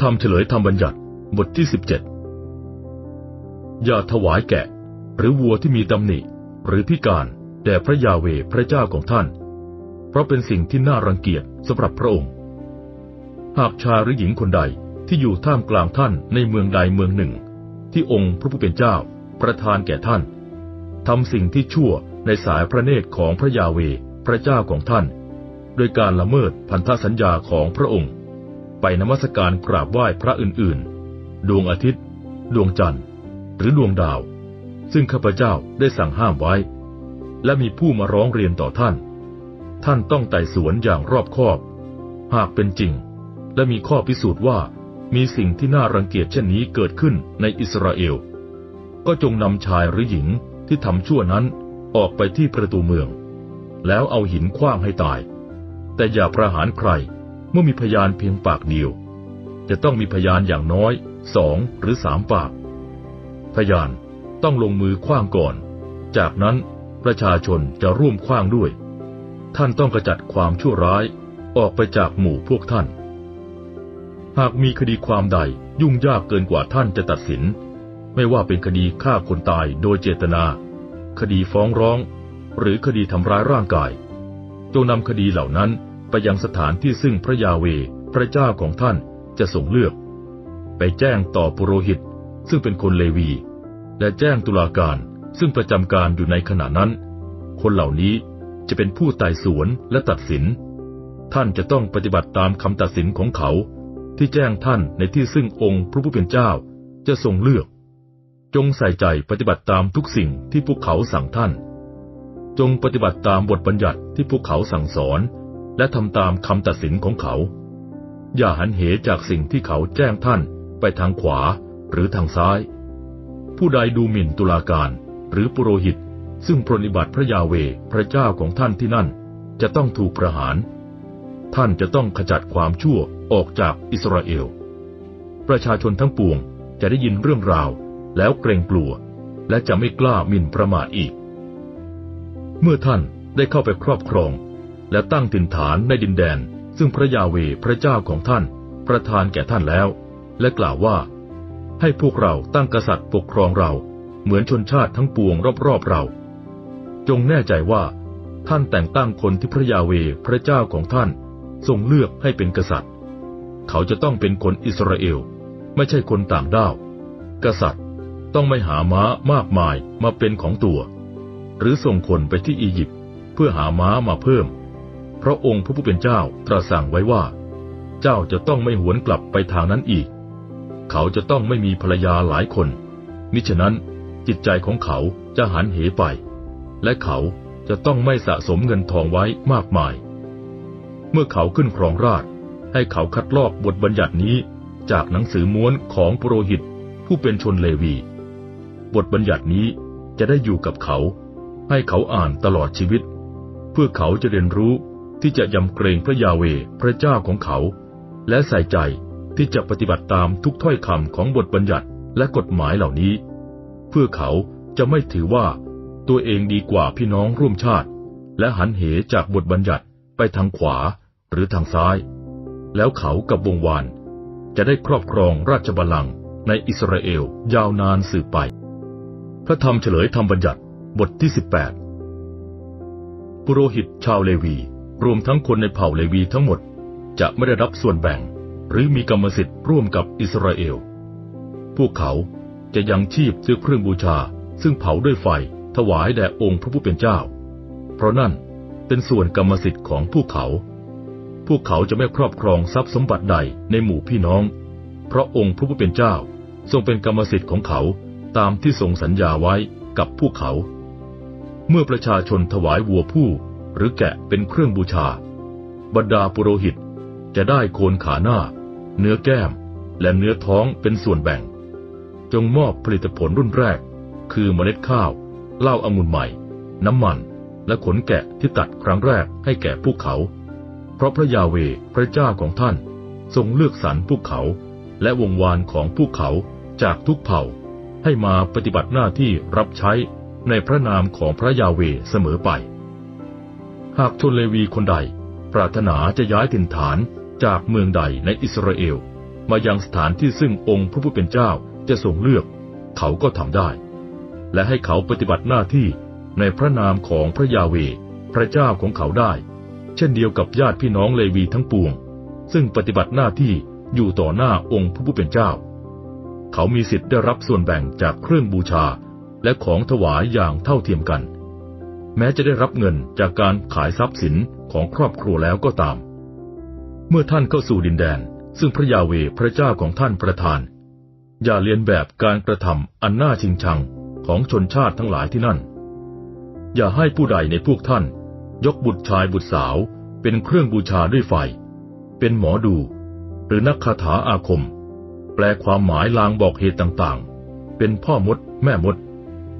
ธรรมเฉลยธรรมบัญญัติบทที่สิบเจ็ดอย่าถวายแกะ หรือวัวที่มีตำหนิ หรือพิการแด่พระยาเวพระเจ้าของท่าน เพราะเป็นสิ่งที่น่ารังเกียจสำหรับพระองค์ หากชายหรือหญิงคนใดที่อยู่ท่ามกลางท่านในเมืองใดเมืองหนึ่ง ที่องค์พระผู้เป็นเจ้าประทานแก่ท่านทำสิ่งที่ชั่วในสายพระเนตรของพระยาเวพระเจ้าของท่าน โดยการละเมิดพันธสัญญาของพระองค์ ไปนมัสการกราบไหว้พระอื่นๆ ดวงอาทิตย์ ดวงจันทร์ หรือดวงดาว ซึ่งข้าพเจ้าได้สั่งห้ามไว้ และมีผู้มาร้องเรียนต่อท่าน ท่านต้องไต่สวนอย่างรอบคอบ หากเป็นจริง และมีข้อพิสูจน์ว่ามีสิ่งที่น่ารังเกียจเช่นนี้เกิดขึ้นในอิสราเอล ก็จงนำชายหรือหญิงที่ทำชั่วนั้นออกไปที่ประตูเมือง แล้วเอาหินคว้างให้ตาย แต่อย่าประหารใคร เมื่อมีพยานเพียงปากเดียว จะต้องมีพยานอย่างน้อยสองหรือสามปาก พยานต้องลงมือคว้างก่อน จากนั้นประชาชนจะร่วมคว้างด้วย ท่านต้องกระจัดความชั่วร้ายออกไปจากหมู่พวกท่าน หากมีคดีความใดยุ่งยากเกินกว่าท่านจะตัดสิน ไม่ว่าเป็นคดีฆ่าคนตายโดยเจตนา คดีฟ้องร้อง หรือคดีทำร้ายร่างกาย จงนำคดีเหล่านั้น ไปยังสถานที่ซึ่งพระยาเว พระเจ้าของท่านจะส่งเลือก ไปแจ้งต่อปุโรหิต ซึ่งเป็นคนเลวี และแจ้งตุลาการซึ่งประจำการอยู่ในขณะนั้น คนเหล่านี้จะเป็นผู้ไต่สวนและตัดสิน ท่านจะต้องปฏิบัติตามคำตัดสินของเขา ที่แจ้งท่านในที่ซึ่งองค์พระผู้เป็นเจ้าจะทรงเลือก จงใส่ใจปฏิบัติตามทุกสิ่งที่พวกเขาสั่งท่าน จงปฏิบัติตามบทบัญญัติที่พวกเขาสั่งสอน และทำตามคำตัดสินของเขา อย่าหันเหจากสิ่งที่เขาแจ้งท่านไปทางขวาหรือทางซ้าย ผู้ใดดูหมิ่นตุลาการหรือปุโรหิต ซึ่งปรนิบัติพระยาเวพระเจ้าของท่านที่นั่น จะต้องถูกประหาร ท่านจะต้องขจัดความชั่วออกจากอิสราเอล ประชาชนทั้งปวงจะได้ยินเรื่องราวแล้วเกรงกลัว และจะไม่กล้าหมิ่นประมาทอีก เมื่อท่านได้เข้าไปครอบครอง และตั้งถิ่นฐานในดินแดน ซึ่งพระยาเวพระเจ้าของท่าน ประทานแก่ท่านแล้ว และกล่าวว่า ให้พวกเราตั้งกษัตริย์ปกครองเราเหมือนชนชาติทั้งปวงรอบๆเรา จงแน่ใจว่า ท่านแต่งตั้งคนที่พระยาเวพระเจ้าของท่าน ทรงเลือกให้เป็นกษัตริย์ เขาจะต้องเป็นคนอิสราเอล ไม่ใช่คนต่างด้าว กษัตริย์ต้องไม่หาม้ามากมายมาเป็นของตัว หรือส่งคนไปที่อียิปต์เพื่อหาม้ามาเพิ่ม พระองค์พระผู้เป็นเจ้าตรัสสั่งไว้ว่า เจ้าจะต้องไม่หวนกลับไปทางนั้นอีก เขาจะต้องไม่มีภรรยาหลายคน มิฉะนั้นจิตใจของเขาจะหันเหไป และเขาจะต้องไม่สะสมเงินทองไว้มากมาย เมื่อเขาขึ้นครองราชให้เขาคัดลอกบทบัญญัตินี้จากหนังสือม้วนของปุโรหิตผู้เป็นชนเลวี บทบัญญัตินี้จะได้อยู่กับเขา ให้เขาอ่านตลอดชีวิต เพื่อเขาจะเรียนรู้ ที่จะยำเกรงพระยาเวพระเจ้าของเขา และใส่ใจที่จะปฏิบัติตามทุกถ้อยคำของบทบัญญัติและกฎหมายเหล่านี้ เพื่อเขาจะไม่ถือว่าตัวเองดีกว่าพี่น้องร่วมชาติ และหันเหจากบทบัญญัติไปทางขวาหรือทางซ้าย แล้วเขากับวงวานจะได้ครอบครองราชบัลลังก์ในอิสราเอลยาวนานสืบไป พระธรรมเฉลยธรรมบัญญัติบทที่สิบแปดปุโรหิตชาวเลวี รวมทั้งคนในเผ่าเลวีทั้งหมด จะไม่ได้รับส่วนแบ่ง หรือมีกรรมสิทธิ์ร่วมกับอิสราเอล พวกเขาจะยังชีพด้วยเครื่องบูชา ซึ่งเผาด้วยไฟถวายแด่องค์พระผู้เป็นเจ้า เพราะนั่นเป็นส่วนกรรมสิทธิ์ของพวกเขา พวกเขาจะไม่ครอบครองทรัพย์สมบัติใดในหมู่พี่น้อง เพราะองค์พระผู้เป็นเจ้า ทรงเป็นกรรมสิทธิ์ของเขาตามที่ทรงสัญญาไว้กับพวกเขา เมื่อประชาชนถวายวัวผู้ หรือแกะเป็นเครื่องบูชา บรรดาปุโรหิตจะได้โคนขาหน้า เนื้อแก้ม และเนื้อท้องเป็นส่วนแบ่ง จงมอบผลิตผลรุ่นแรก คือเมล็ดข้าวเหล้าอางุ่นใหม่ น้ำมัน และขนแกะที่ตัดครั้งแรกให้แก่พวกเขา เพราะพระยาเวพระเจ้าของท่าน ทรงเลือกสรรพวกเขา และวงวานของพวกเขาจากทุกเผ่า ให้มาปฏิบัติหน้าที่รับใช้ในพระนามของพระยาเวเสมอไป หากชนเลวีคนใด ปรารถนาจะย้ายถิ่นฐานจากเมืองใดในอิสราเอล มายังสถานที่ซึ่งองค์พระผู้เป็นเจ้าจะทรงเลือก เขาก็ทำได้ และให้เขาปฏิบัติหน้าที่ในพระนามของพระยาเว พระเจ้าของเขาได้ เช่นเดียวกับญาติพี่น้องเลวีทั้งปวง ซึ่งปฏิบัติหน้าที่อยู่ต่อหน้าองค์พระผู้เป็นเจ้า เขามีสิทธิ์ได้รับส่วนแบ่งจากเครื่องบูชาและของถวายอย่างเท่าเทียมกัน แม้จะได้รับเงินจากการขายทรัพย์สินของครอบครัวแล้วก็ตาม เมื่อท่านเข้าสู่ดินแดน ซึ่งพระยาเวพระเจ้าของท่านประทาน อย่าเลียนแบบการกระทำอันน่าชิงชังของชนชาติทั้งหลายที่นั่น อย่าให้ผู้ใดในพวกท่าน ยกบุตรชายบุตรสาวเป็นเครื่องบูชาด้วยไฟ เป็นหมอดู หรือนักคาถาอาคม แปลความหมายลางบอกเหตุต่างๆ เป็นพ่อมด แม่มด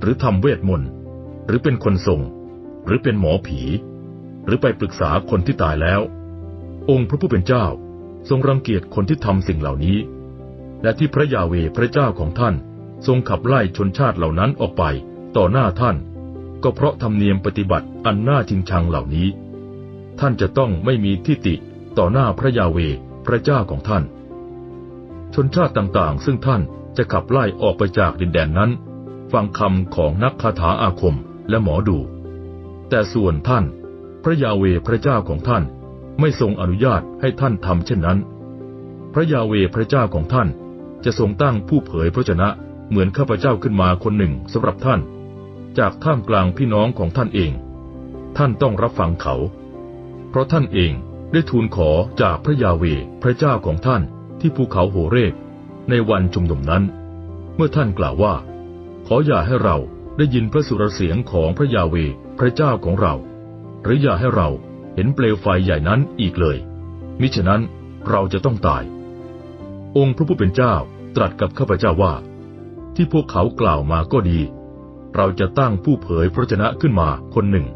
หรือทำเวทมนต์ หรือเป็นคนส่ง รือเป็นหมอผี หรือไปปรึกษาคนที่ตายแล้ว องค์พระผู้เป็นเจ้าทรงรังเกียจคนที่ทำสิ่งเหล่านี้ และที่พระยาเวพระเจ้าของท่าน ทรงขับไล่ชนชาติเหล่านั้นออกไปต่อหน้าท่าน ก็เพราะธรรมเนียมปฏิบัติอันน่าจริงชังเหล่านี้ ท่านจะต้องไม่มีทิฏฐิต่อหน้าพระยาเวพระเจ้าของท่าน ชนชาติต่างๆ ซึ่งท่านจะขับไล่ออกไปจากดินแดนนั้น ฟังคำของนักคาถาอาคมและหมอดู แต่ส่วนท่าน พระยาเวพระเจ้าของท่าน ไม่ทรงอนุญาตให้ท่านทำเช่นนั้น พระยาเวพระเจ้าของท่าน จะทรงตั้งผู้เผยพระชนะเหมือนข้าพเจ้าขึ้นมาคนหนึ่งสำหรับท่าน จากท่ามกลางพี่น้องของท่านเอง ท่านต้องรับฟังเขา เพราะท่านเองได้ทูลขอจากพระยาเวพระเจ้าของท่านที่ภูเขาโหเรกในวันชุมนุมนั้น เมื่อท่านกล่าวว่า ขออย่าให้เรา ได้ยินพระสุรเสียงของพระยาเวพระเจ้าของเรา หรืออย่าให้เราเห็นเปลวไฟใหญ่นั้นอีกเลย มิฉะนั้นเราจะต้องตาย องค์พระผู้เป็นเจ้าตรัสกับข้าพเจ้าว่า ที่พวกเขากล่าวมาก็ดี เราจะตั้งผู้เผยพระชนะขึ้นมาคนหนึ่ง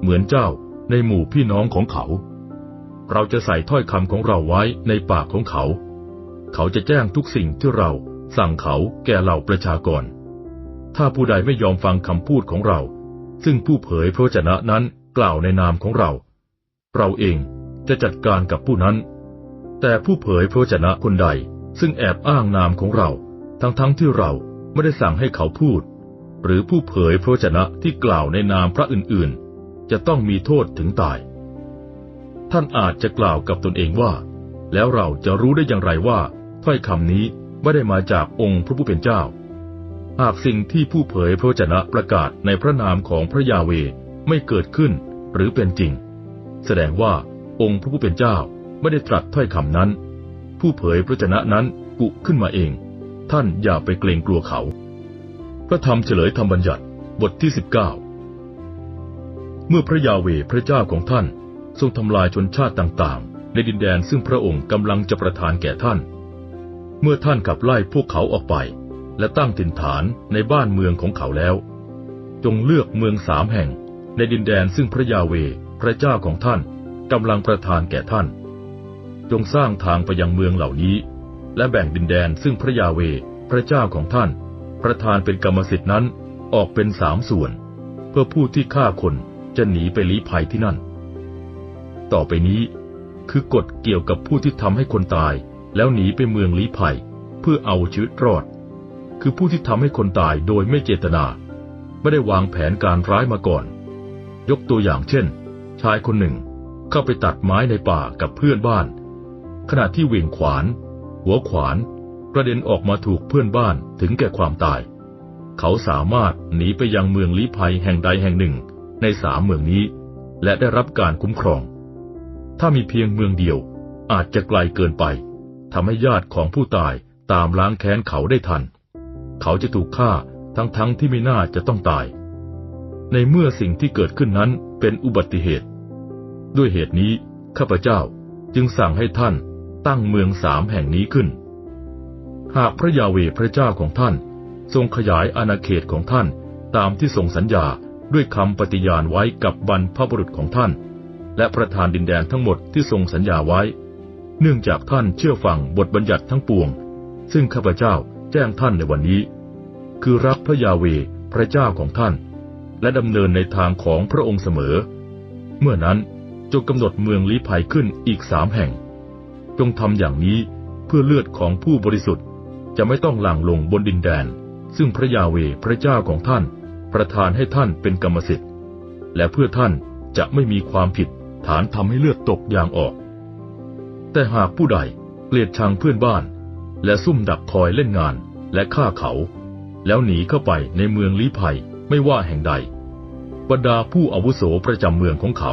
เหมือนเจ้าในหมู่พี่น้องของเขา เราจะใส่ถ้อยคำของเราไว้ในปากของเขา เขาจะแจ้งทุกสิ่งที่เราสั่งเขาแก่เหล่าประชากร ถ้าผู้ใดไม่ยอมฟังคำพูดของเรา ซึ่งผู้เผยพระชนะนั้นกล่าวในนามของเรา เราเองจะจัดการกับผู้นั้น แต่ผู้เผยพระชนะคนใดซึ่งแอบอ้างนามของเรา ทั้งๆทที่เราไม่ได้สั่งให้เขาพูด หรือผู้เผยพระชนะที่กล่าวในนามพระอื่นๆ จะต้องมีโทษถึงตาย ท่านอาจจะกล่าวกับตนเองว่า แล้วเราจะรู้ได้อย่างไรว่าถ้อยคำนี้ไม่ได้มาจากองค์พระผู้เป็นเจ้า หากสิ่งที่ผู้เผยพระชนะประกาศในพระนามของพระยาเวไม่เกิดขึ้นหรือเป็นจริง แสดงว่าองค์พระผู้เป็นเจ้าไม่ได้ตรัสถ้อยคำนั้น ผู้เผยพระชนะนั้นกุขึ้นมาเอง ท่านอย่าไปเกรงกลัวเขา พระธรรมเฉลยธรรมบัญญัติบทที่สิบเก้าเมื่อพระยาเวพระเจ้าของท่าน ทรงทำลายชนชาติต่างๆ ในดินแดนซึ่งพระองค์กำลังจะประทานแก่ท่าน เมื่อท่านขับไล่พวกเขาออกไป และตั้งถิ่นฐานในบ้านเมืองของเขาแล้ว จงเลือกเมืองสามแห่ง ในดินแดนซึ่งพระยาเว พระเจ้าของท่านกำลังประทานแก่ท่าน จงสร้างทางไปยังเมืองเหล่านี้ และแบ่งดินแดนซึ่งพระยาเว พระเจ้าของท่าน ประทานเป็นกรรมสิทธินั้นออกเป็นสามส่วน เพื่อผู้ที่ฆ่าคนจะหนีไปลี้ภัยที่นั่น ต่อไปนี้คือกฎเกี่ยวกับผู้ที่ทำให้คนตาย แล้วหนีไปเมืองลี้ภัย เพื่อเอาชีวิตรอด คือผู้ที่ทำให้คนตายโดยไม่เจตนา ไม่ได้วางแผนการร้ายมาก่อน ยกตัวอย่างเช่น ชายคนหนึ่ง เข้าไปตัดไม้ในป่ากับเพื่อนบ้าน ขณะที่เวียงขวาน หัวขวานกระเด็นออกมาถูกเพื่อนบ้านถึงแก่ความตาย เขาสามารถหนีไปยังเมืองลี้ภัยแห่งใดแห่งหนึ่งในสามเมืองนี้ และได้รับการคุ้มครอง ถ้ามีเพียงเมืองเดียวอาจจะไกลเกินไปทำให้ญาติของผู้ตายตามล้างแค้นเขาได้ทัน เขาจะถูกฆ่าทั้งๆทที่ไม่น่าจะต้องตาย ในเมื่อสิ่งที่เกิดขึ้นนั้นเป็นอุบัติเหตุ ด้วยเหตุนี้ข้าพเจ้าจึงสั่งให้ท่านตั้งเมืองสามแห่งนี้ขึ้น หากพระยาเวพระเจ้าของท่าน ทรงขยายอาณาเขตของท่านตามที่ทรงสัญญาด้วยคำปฏิญาณไว้กับบรรพบุรุษของท่าน และประทานดินแดนทั้งหมดที่ทรงสัญญาไว้ เนื่องจากท่านเชื่อฟังบทบัญญัติทั้งปวง ซึ่งข้าพเจ้า แจ้งท่านในวันนี้ คือรักพระยาเวพระเจ้าของท่าน และดำเนินในทางของพระองค์เสมอ เมื่อนั้นจงกำหนดเมืองลี้ภัยขึ้นอีกสามแห่ง จงทำอย่างนี้เพื่อเลือดของผู้บริสุทธิ์ จะไม่ต้องหลั่งลงบนดินแดน ซึ่งพระยาเวพระเจ้าของท่าน ประทานให้ท่านเป็นกรรมสิทธิ์ และเพื่อท่านจะไม่มีความผิดฐานทำให้เลือดตกยางออก แต่หากผู้ใดเกลียดชังเพื่อนบ้าน และซุ่มดักคอยเล่นงานและฆ่าเขา แล้วหนีเข้าไปในเมืองลี้ภัยไม่ว่าแห่งใด บรรดาผู้อาวุโสประจำเมืองของเขา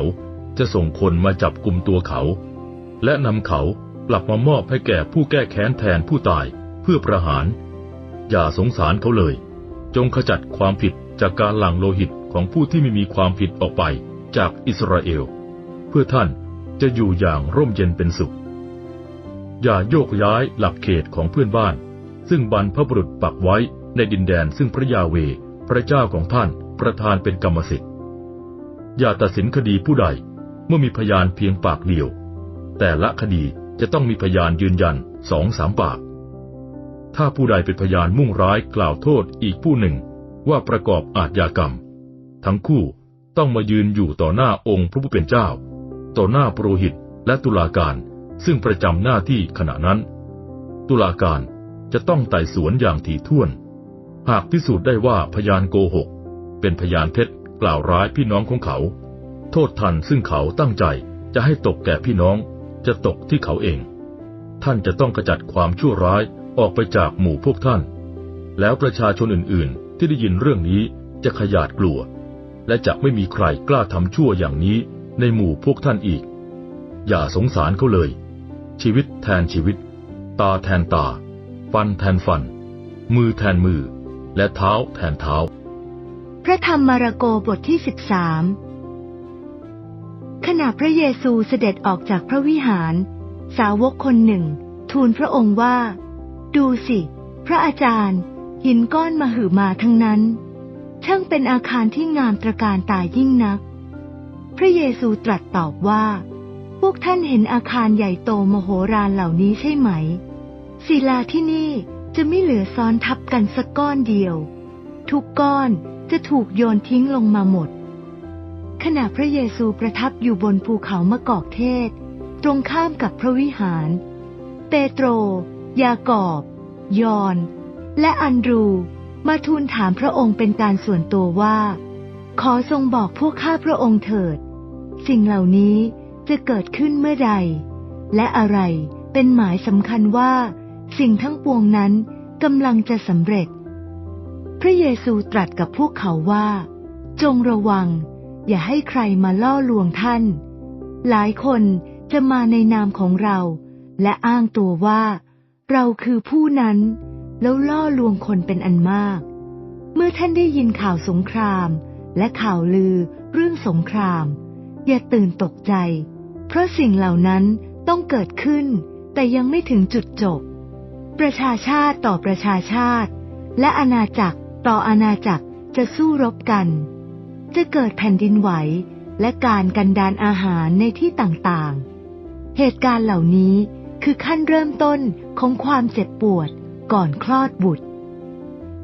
จะส่งคนมาจับกลุ่มตัวเขา และนำเขากลับมามอบให้แก่ผู้แก้แค้นแทนผู้ตายเพื่อประหาร อย่าสงสารเขาเลย จงขจัดความผิดจากการหลั่งโลหิตของผู้ที่ไม่มีความผิดออกไปจากอิสราเอล เพื่อท่านจะอยู่อย่างร่มเย็นเป็นสุข อย่าโยกย้ายหลักเขตของเพื่อนบ้าน ซึ่งบรรพบุรุษปักไว้ในดินแดนซึ่งพระยาเว พระเจ้าของท่านประทานเป็นกรรมสิทธิ์ อย่าตัดสินคดีผู้ใดเมื่อมีพยานเพียงปากเดียว แต่ละคดีจะต้องมีพยานยืนยันสองสามปาก ถ้าผู้ใดเป็นพยานมุ่งร้ายกล่าวโทษอีกผู้หนึ่งว่าประกอบอาทยากรรม ทั้งคู่ต้องมายืนอยู่ต่อหน้าองค์พระผู้เป็นเจ้า ต่อหน้าปรหิตและตุลาการ ซึ่งประจำหน้าที่ขณะนั้น ตุลาการจะต้องไต่สวนอย่างถี่ถ้วน หากพิสูจน์ได้ว่าพยานโกหก เป็นพยานเท็จกล่าวร้ายพี่น้องของเขา โทษทันซึ่งเขาตั้งใจจะให้ตกแก่พี่น้องจะตกที่เขาเอง ท่านจะต้องกระจัดความชั่วร้ายออกไปจากหมู่พวกท่าน แล้วประชาชนอื่นๆ ที่ได้ยินเรื่องนี้จะขยาดกลัว และจะไม่มีใครกล้าทำชั่วอย่างนี้ในหมู่พวกท่านอีก อย่าสงสารเขาเลย ชีวิตแทนชีวิต ตาแทนตา ฟันแทนฟัน มือแทนมือ และเท้าแทนเท้า พระธรรมมาระโกบทที่สิบสามขณะพระเยซูเสด็จออกจากพระวิหาร สาวกคนหนึ่ง ทูลพระองค์ว่า ดูสิ พระอาจารย์ หินก้อนมาหือมาทั้งนั้น ช่างเป็นอาคารที่งามตระการตายิ่งนัก พระเยซูตรัสตอบว่า วกท่านเห็นอาคารใหญ่โตมโหฬารเหล่านี้ใช่ไหม ศิลาที่นี่จะไม่เหลือซ้อนทับกันสักก้อนเดียว ทุกก้อนจะถูกโยนทิ้งลงมาหมด ขณะพระเยซูประทับอยู่บนภูเขามะกอกเทศ ตรงข้ามกับพระวิหาร เปโตร ยากอบ ยอน และอันดรูมาทูลถามพระองค์เป็นการส่วนตัวว่า ขอทรงบอกพวกข้าพระองค์เถิด สิ่งเหล่านี้ จะเกิดขึ้นเมื่อใด และอะไรเป็นหมายสำคัญว่า สิ่งทั้งปวงนั้นกำลังจะสำเร็จ พระเยซูตรัสกับพวกเขาว่า จงระวัง อย่าให้ใครมาล่อลวงท่าน หลายคนจะมาในนามของเรา และอ้างตัวว่า เราคือผู้นั้น แล้วล่อลวงคนเป็นอันมาก เมื่อท่านได้ยินข่าวสงคราม และข่าวลือเรื่องสงคราม อย่าตื่นตกใจ เพราะสิ่งเหล่านั้นต้องเกิดขึ้น แต่ยังไม่ถึงจุดจบ ประชาชาติต่อประชาชาติ และอาณาจักรต่ออาณาจักรจะสู้รบกัน จะเกิดแผ่นดินไหวและการกันดานอาหารในที่ต่างๆ เหตุการณ์เหล่านี้คือขั้นเริ่มต้นของความเจ็บปวดก่อนคลอดบุตร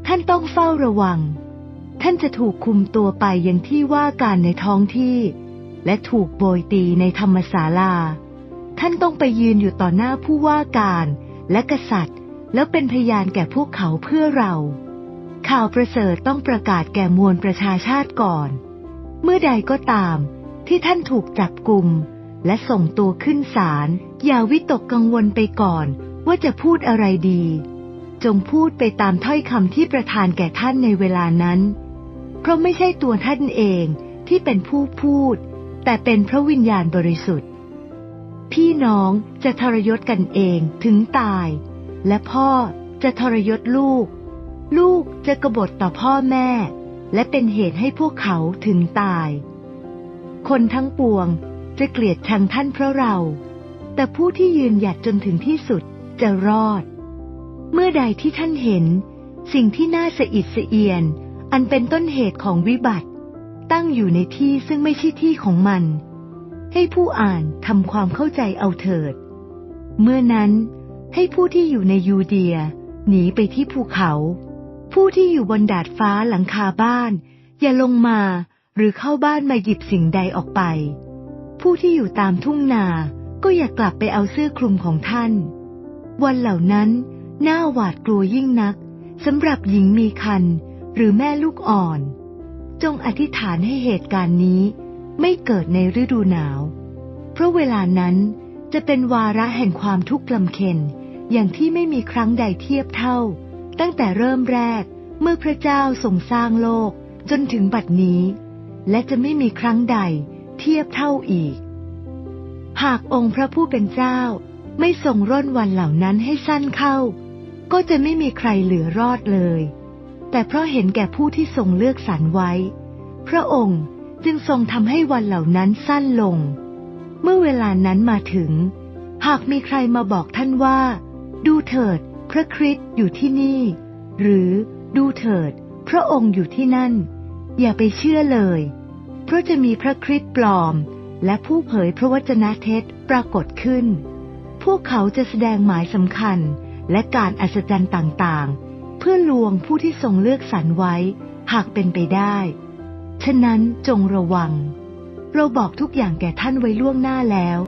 ท่านต้องเฝ้าระวัง ท่านจะถูกคุมตัวไปยังที่ว่าการในท้องที่ และถูกโบยตีในธรรมศาลา ท่านต้องไปยืนอยู่ต่อหน้าผู้ว่าการและกษัตริย์ แล้วเป็นพยานแก่พวกเขาเพื่อเรา ข่าวประเสริฐต้องประกาศแก่มวลประชาชาติก่อน เมื่อใดก็ตามที่ท่านถูกจับกลุ่มและส่งตัวขึ้นศาลอย่าวิตกกังวลไปก่อนว่าจะพูดอะไรดี จงพูดไปตามถ้อยคำที่ประทานแก่ท่านในเวลานั้น เพราะไม่ใช่ตัวท่านเองที่เป็นผู้พูด แต่เป็นพระวิญญาณบริสุทธิ์ พี่น้องจะทรยศกันเองถึงตาย และพ่อจะทรยศลูก ลูกจะกบฏต่อพ่อแม่ และเป็นเหตุให้พวกเขาถึงตาย คนทั้งปวงจะเกลียดชังท่านเพราะเรา แต่ผู้ที่ยืนหยัดจนถึงที่สุดจะรอด เมื่อใดที่ท่านเห็น สิ่งที่น่าสะอิดสะเอียน อันเป็นต้นเหตุของวิบัติ ตั้งอยู่ในที่ซึ่งไม่ใช่ที่ของมัน ให้ผู้อ่านทำความเข้าใจเอาเถิด เมื่อนั้นให้ผู้ที่อยู่ในยูเดีย หนีไปที่ภูเขา ผู้ที่อยู่บนดาดฟ้าหลังคาบ้าน อย่าลงมาหรือเข้าบ้านมาหยิบสิ่งใดออกไป ผู้ที่อยู่ตามทุ่งนาก็อย่ากลับไปเอาเสื้อคลุมของท่าน วันเหล่านั้นน่าหวาดกลัวยิ่งนักสำหรับหญิงมีคันหรือแม่ลูกอ่อน จงอธิษฐานให้เหตุการณ์นี้ไม่เกิดในฤดูหนาว เพราะเวลานั้นจะเป็นวาระแห่งความทุกข์ลำเค็ญอย่างที่ไม่มีครั้งใดเทียบเท่า ตั้งแต่เริ่มแรกเมื่อพระเจ้าทรงสร้างโลกจนถึงบัดนี้ และจะไม่มีครั้งใดเทียบเท่าอีก หากองค์พระผู้เป็นเจ้าไม่ทรงร่นวันเหล่านั้นให้สั้นเข้า ก็จะไม่มีใครเหลือรอดเลย แต่เพราะเห็นแก่ผู้ที่ทรงเลือกสรรไว้ พระองค์จึงทรงทำให้วันเหล่านั้นสั้นลง เมื่อเวลานั้นมาถึง หากมีใครมาบอกท่านว่า ดูเถิด พระคริสต์อยู่ที่นี่ หรือดูเถิด พระองค์อยู่ที่นั่น อย่าไปเชื่อเลย เพราะจะมีพระคริสต์ปลอม และผู้เผยพระวจนะเท็จปรากฏขึ้น พวกเขาจะแสดงหมายสำคัญและการอัศจรรย์ต่างๆ เพื่อลวงผู้ที่ทรงเลือกสรรไว้ หากเป็นไปได้ ฉะนั้นจงระวัง เราบอกทุกอย่างแก่ท่านไว้ล่วงหน้าแล้ว